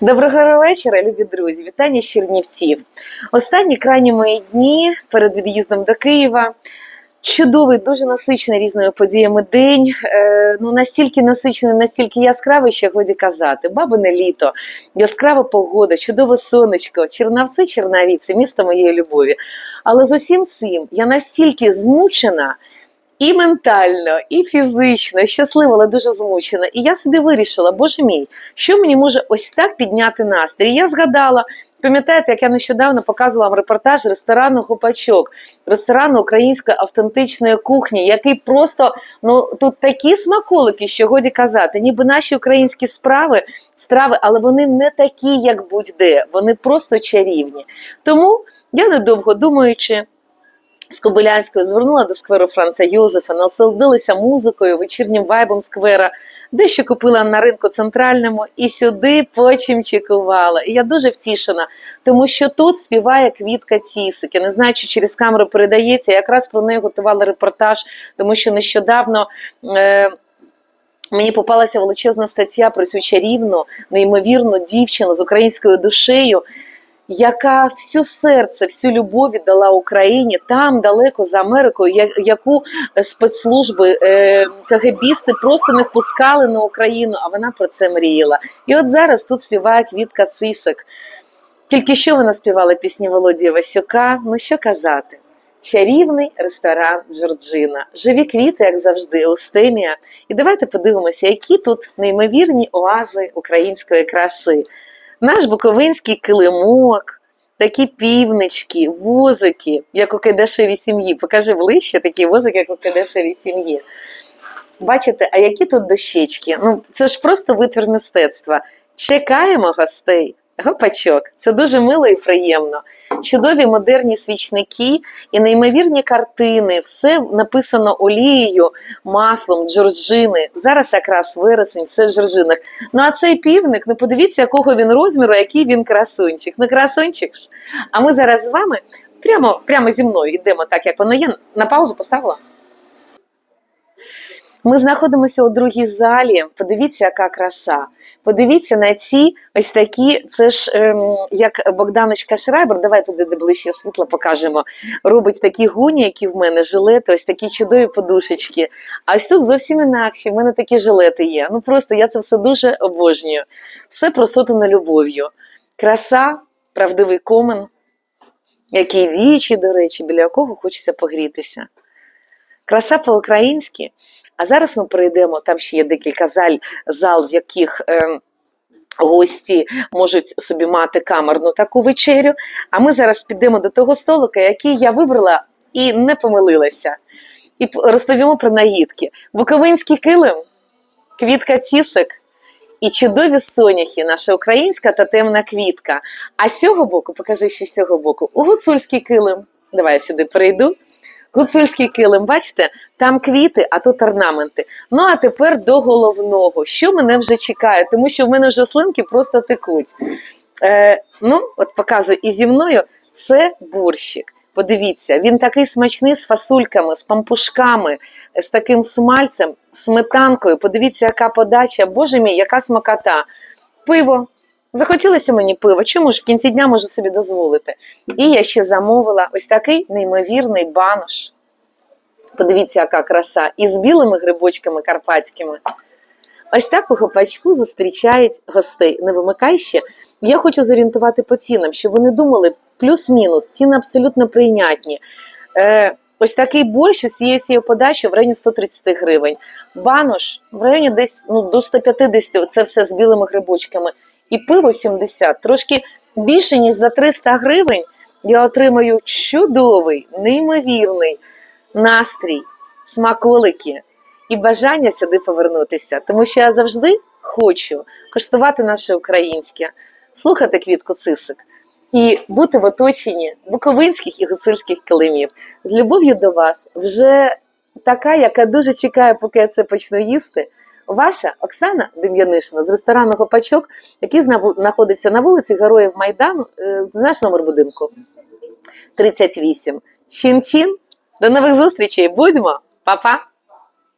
Доброго вечора, любі друзі! Вітання з Чернівців. Останні крайні мої дні перед від'їздом до Києва. Чудовий, дуже насичений різними подіями день. Е, ну настільки насичений, настільки яскравий, що годі казати. Бабине літо, яскрава погода, чудове сонечко, Чернавці, Чернавіці, місто моєї любові. Але з усім цим я настільки змучена. І ментально, і фізично, щаслива, але дуже змучена. І я собі вирішила, боже мій, що мені може ось так підняти настрій? Я згадала, пам'ятаєте, як я нещодавно показувала вам репортаж ресторану Гупачок, ресторану української автентичної кухні, який просто ну тут такі смаколики, що годі казати, ніби наші українські справи, страви, але вони не такі, як будь-де, вони просто чарівні. Тому я недовго думаючи з Кобилянської звернула до скверу Франца Йозефа, насолодилася музикою, вечірнім вайбом сквера, дещо купила на ринку центральному і сюди почимчикувала. І я дуже втішена, тому що тут співає квітка Тісик. Я не знаю, чи через камеру передається. Я якраз про неї готувала репортаж, тому що нещодавно. Е- Мені попалася величезна стаття про цю чарівну, неймовірну дівчину з українською душею, яка всю серце, всю любов віддала Україні там, далеко за Америкою, яку е, спецслужби е, КГБісти просто не впускали на Україну, а вона про це мріяла. І от зараз тут співає Квітка Цисик. Тільки що вона співала пісні Володія Васюка. Ну що казати? Чарівний ресторан Джорджина. Живі квіти, як завжди, Устемія. І давайте подивимося, які тут неймовірні оази української краси. Наш буковинський килимок, такі півнички, возики, як у кайдашевій сім'ї. Покажи ближче такі возики, як у кайдашевій сім'ї. Бачите, а які тут дощечки? Ну, це ж просто витвір мистецтва. Чекаємо гостей. Гопачок, це дуже мило і приємно. Чудові модерні свічники і неймовірні картини. Все написано олією, маслом, джорджини. Зараз якраз вересень, все в джорджинах. Ну а цей півник, ну подивіться, якого він розміру, який він красунчик. Ну красунчик ж. А ми зараз з вами прямо, прямо зі мною йдемо так, як воно є. На паузу поставила. Ми знаходимося у другій залі. Подивіться, яка краса. Подивіться на ці ось такі. Це ж ем, як Богданочка Шрайбер. Давай туди де ближче світло покажемо. Робить такі гуні, які в мене жилети, ось такі чудові подушечки. А ось тут зовсім інакші. В мене такі жилети є. Ну просто я це все дуже обожнюю. Все просотано любов'ю. Краса, правдивий комен, який діючий, до речі, біля якого хочеться погрітися. Краса по-українськи. А зараз ми перейдемо, там ще є декілька заль, зал, в яких е, гості можуть собі мати камерну таку вечерю. А ми зараз підемо до того столика, який я вибрала і не помилилася. І розповімо про наїдки. Буковинський килим, квітка цісик і чудові соняхи, наша українська тотемна квітка. А з цього боку, покажи, що з цього боку, гуцульський килим. Давай я сюди перейду. Гуцульський килим, бачите, там квіти, а тут орнаменти. Ну а тепер до головного, що мене вже чекає, тому що в мене вже слинки просто текуть. Е, ну, от показую, і зі мною це борщик. Подивіться, він такий смачний з фасульками, з пампушками, з таким смальцем, сметанкою. Подивіться, яка подача. Боже мій, яка смакота. Пиво. Захотілося мені пиво, чому ж в кінці дня можу собі дозволити? І я ще замовила ось такий неймовірний банош. Подивіться, яка краса. І з білими грибочками карпатськими. Ось так у гопачку зустрічають гостей. Не вимикай ще. Я хочу зорієнтувати по цінам, щоб вони думали плюс-мінус, ціни абсолютно прийнятні. Е, ось такий борщ з цією всією подачею в районі 130 гривень. Банош в районі десь ну, до 150, це все з білими грибочками. І пиво 70, трошки більше, ніж за 300 гривень. Я отримаю чудовий, неймовірний настрій, смаколики і бажання сюди повернутися. Тому що я завжди хочу коштувати наше українське, слухати квітку цисик і бути в оточенні буковинських і гуцульських килимів. З любов'ю до вас вже така, яка дуже чекає, поки я це почну їсти. Ваша Оксана Дем'янишина з ресторану Гопачок, який зна- знаходиться на вулиці Героїв Майдану. Е, Знаєш номер будинку? 38. Чин-чин. До нових зустрічей. Будьмо, Па-па.